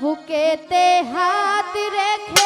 বুকেতে হাত রেখে